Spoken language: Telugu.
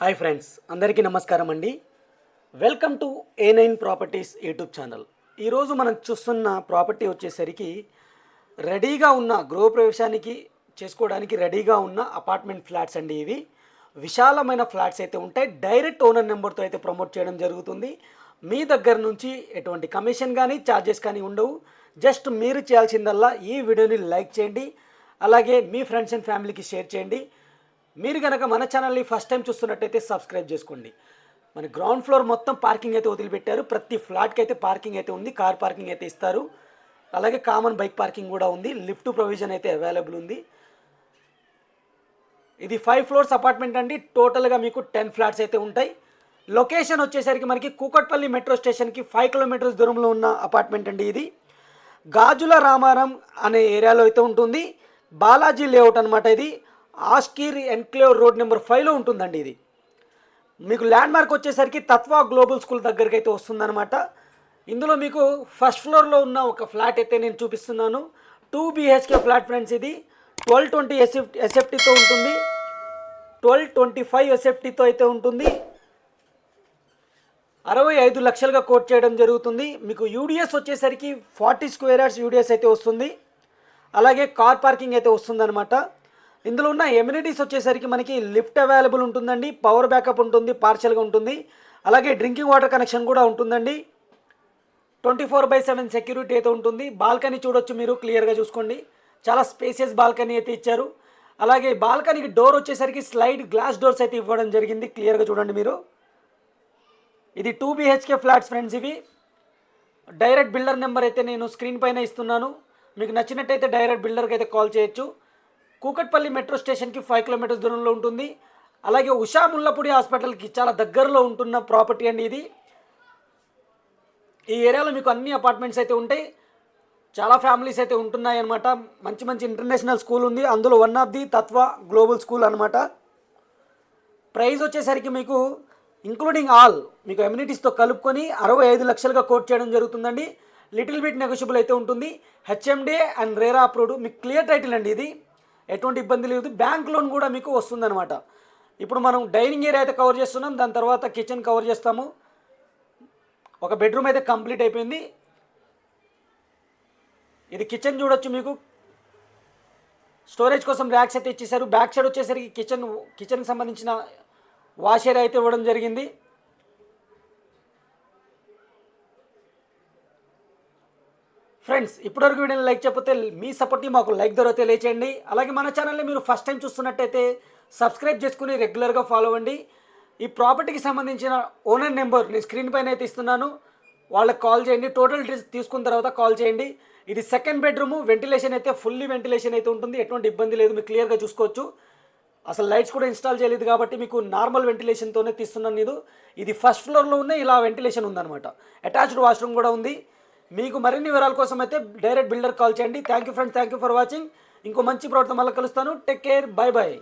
హాయ్ ఫ్రెండ్స్ అందరికీ నమస్కారం అండి. Welcome to A nine properties YouTube channel. ఈరోజు మనం చూస్తున్న ప్రాపర్టీ వచ్చేసరికి రెడీగా ఉన్న గృహప్రవేశానికి చేసుకోవడానికి రెడీగా ఉన్న అపార్ట్మెంట్ ఫ్లాట్స్ అండి ఇవి. విశాలమైన ఫ్లాట్స్ అయితే ఉంటాయి. డైరెక్ట్ ఓనర్ నెంబర్తో అయితే ప్రమోట్ చేయడం జరుగుతుంది. మీ దగ్గర నుంచి ఎటువంటి కమిషన్ కానీ ఛార్జెస్ కానీ ఉండవు. జస్ట్ మీరు చేయాల్సిందల్లా ఈ వీడియోని లైక్ చేయండి. అలాగే మీ ఫ్రెండ్స్ అండ్ ఫ్యామిలీకి షేర్ చేయండి. మీరు కనుక మన ఛానల్ని ఫస్ట్ టైం చూస్తున్నట్టయితే సబ్స్క్రైబ్ చేసుకోండి. మన గ్రౌండ్ ఫ్లోర్ మొత్తం పార్కింగ్ అయితే వదిలిపెట్టారు. ప్రతి ఫ్లాట్కి అయితే పార్కింగ్ అయితే ఉంది. కార్ పార్కింగ్ అయితే ఇస్తారు. అలాగే కామన్ బైక్ పార్కింగ్ కూడా ఉంది. లిఫ్ట్ ప్రొవిజన్ అయితే అవైలబుల్ ఉంది. ఇది ఫైవ్ ఫ్లోర్స్ అపార్ట్మెంట్ అండి. టోటల్గా మీకు టెన్ ఫ్లాట్స్ అయితే ఉంటాయి. లొకేషన్ వచ్చేసరికి మనకి కూకట్పల్లి మెట్రో స్టేషన్కి ఫైవ్ కిలోమీటర్స్ దూరంలో ఉన్న అపార్ట్మెంట్ అండి ఇది. గాజుల రామారం అనే ఏరియాలో అయితే ఉంటుంది. బాలాజీ లేఅవుట్ అనమాట ఇది. ఆస్కీర్ ఎన్క్లేవ్ రోడ్ నెంబర్ ఫైవ్లో ఉంటుందండి ఇది. మీకు ల్యాండ్ మార్క్ వచ్చేసరికి తత్వా గ్లోబల్ స్కూల్ దగ్గరికి అయితే వస్తుందన్నమాట. ఇందులో మీకు ఫస్ట్ ఫ్లోర్లో ఉన్న ఒక ఫ్లాట్ అయితే నేను చూపిస్తున్నాను. టూ బిహెచ్కే ఫ్లాట్ ఫ్రెండ్స్ ఇది. ట్వెల్వ్ ట్వంటీ ఎస్ఎఫ్ ఎస్ఎఫ్టీతో ఉంటుంది. ట్వెల్వ్ ట్వంటీ ఫైవ్ ఎస్ఎఫ్టీతో అయితే ఉంటుంది. అరవై ఐదు లక్షలుగా కోట్ చేయడం జరుగుతుంది. మీకు యూడిఎస్ వచ్చేసరికి ఫార్టీ స్క్వేర్ యార్డ్స్ యూడిఎస్ అయితే వస్తుంది. అలాగే కార్ పార్కింగ్ అయితే వస్తుందన్నమాట. ఇందులో ఉన్న ఎమ్యూనిటీస్ వచ్చేసరికి మనకి లిఫ్ట్ అవైలబుల్ ఉంటుందండి పవర్ బ్యాకప్ ఉంటుంది పార్షల్గా ఉంటుంది. అలాగే డ్రింకింగ్ వాటర్ కనెక్షన్ కూడా ఉంటుందండి. Twenty four by seven security అయితే ఉంటుంది. బాల్కనీ చూడొచ్చు మీరు క్లియర్గా చూసుకోండి. చాలా స్పేసియస్ బాల్కనీ అయితే ఇచ్చారు. అలాగే బాల్కనీకి డోర్ వచ్చేసరికి స్లైడ్ గ్లాస్ డోర్స్ అయితే ఇవ్వడం జరిగింది. క్లియర్గా చూడండి మీరు. ఇది టూ బిహెచ్కే ఫ్లాట్స్ ఫ్రెండ్స్ ఇవి. డైరెక్ట్ బిల్డర్ నెంబర్ అయితే నేను స్క్రీన్ పైన ఇస్తున్నాను. మీకు నచ్చినట్టయితే డైరెక్ట్ బిల్డర్కి అయితే కాల్ చేయొచ్చు. కూకట్పల్లి మెట్రో స్టేషన్కి ఫైవ్ కిలోమీటర్స్ దూరంలో ఉంటుంది. అలాగే ఉషా ముల్లపూడి హాస్పిటల్కి చాలా దగ్గరలో ఉంటున్న ప్రాపర్టీ అండి ఇది. ఈ ఏరియాలో మీకు అన్ని అపార్ట్మెంట్స్ అయితే ఉంటాయి. చాలా ఫ్యామిలీస్ అయితే ఉంటున్నాయి అనమాట మంచి మంచి ఇంటర్నేషనల్ స్కూల్ ఉంది. అందులో one of the Tattva global school అనమాట ప్రైస్ వచ్చేసరికి మీకు ఇంక్లూడింగ్ ఆల్ మీకు ఎమ్యూనిటీస్తో కలుపుకొని అరవై ఐదు లక్షలుగా కోట్ చేయడం జరుగుతుందండి. లిటిల్ బిట్ నెగోషియబుల్ అయితే ఉంటుంది. HMDA and RERA approved. మీకు క్లియర్ టైటిల్ అండి ఇది. ఎటువంటి ఇబ్బంది లేదు. బ్యాంక్ లోన్ కూడా మీకు వస్తుందన్నమాట. ఇప్పుడు మనం డైనింగ్ ఏరియా అయితే కవర్ చేస్తున్నాం. దాని తర్వాత కిచెన్ కవర్ చేస్తాము. ఒక బెడ్రూమ్ అయితే కంప్లీట్ అయిపోయింది. ఇది కిచెన్ చూడొచ్చు మీకు. స్టోరేజ్ కోసం ర్యాక్స్ అయితే ఇచ్చేసారు బ్యాక్ సైడ్ వచ్చేసరికి కిచెన్ కిచెన్కి సంబంధించిన వాష్ ఏరియా అయితే ఇవ్వడం జరిగింది. ఫ్రెండ్స్ ఇప్పటివరకు వీడియోని లైక్ చెప్పితే మీ సపోర్ట్ని మాకు లైక్ దొరికితే తెలియచేయండి. అలాగే మన ఛానల్ని మీరు ఫస్ట్ టైం చూస్తున్నట్టయితే సబ్స్క్రైబ్ చేసుకుని రెగ్యులర్గా ఫాలో అవ్వండి. ఈ ప్రాపర్టీకి సంబంధించిన ఓనర్ నెంబర్ నేను స్క్రీన్ పైన అయితే ఇస్తున్నాను. వాళ్ళకి కాల్ చేయండి. టోటల్ డీటెయిల్స్ తీసుకున్న తర్వాత కాల్ చేయండి. ఇది సెకండ్ బెడ్రూమ్ వెంటిలేషన్ అయితే ఫుల్లీ వెంటిలేషన్ అయితే ఉంటుంది. ఎటువంటి ఇబ్బంది లేదు. మీకు క్లియర్గా చూసుకోవచ్చు. అసలు లైట్స్ కూడా ఇన్స్టాల్ చేయలేదు కాబట్టి మీకు నార్మల్ వెంటిలేషన్తోనే తీస్తున్నాను ఇది ఇది ఫస్ట్ ఫ్లోర్లో ఉన్న ఇలా వెంటిలేషన్ ఉందన్నమాట. అటాచ్డ్ వాష్రూమ్ కూడా ఉంది. మీకు మరిన్ని వివరాల కోసం అయితే డైరెక్ట్ బిల్డర్ కాల్ చేయండి. Thank you friends thank you for watching ఇంకో మంచి ప్రోడక్ట్ మళ్ళీ కలుస్తాను. Take care bye bye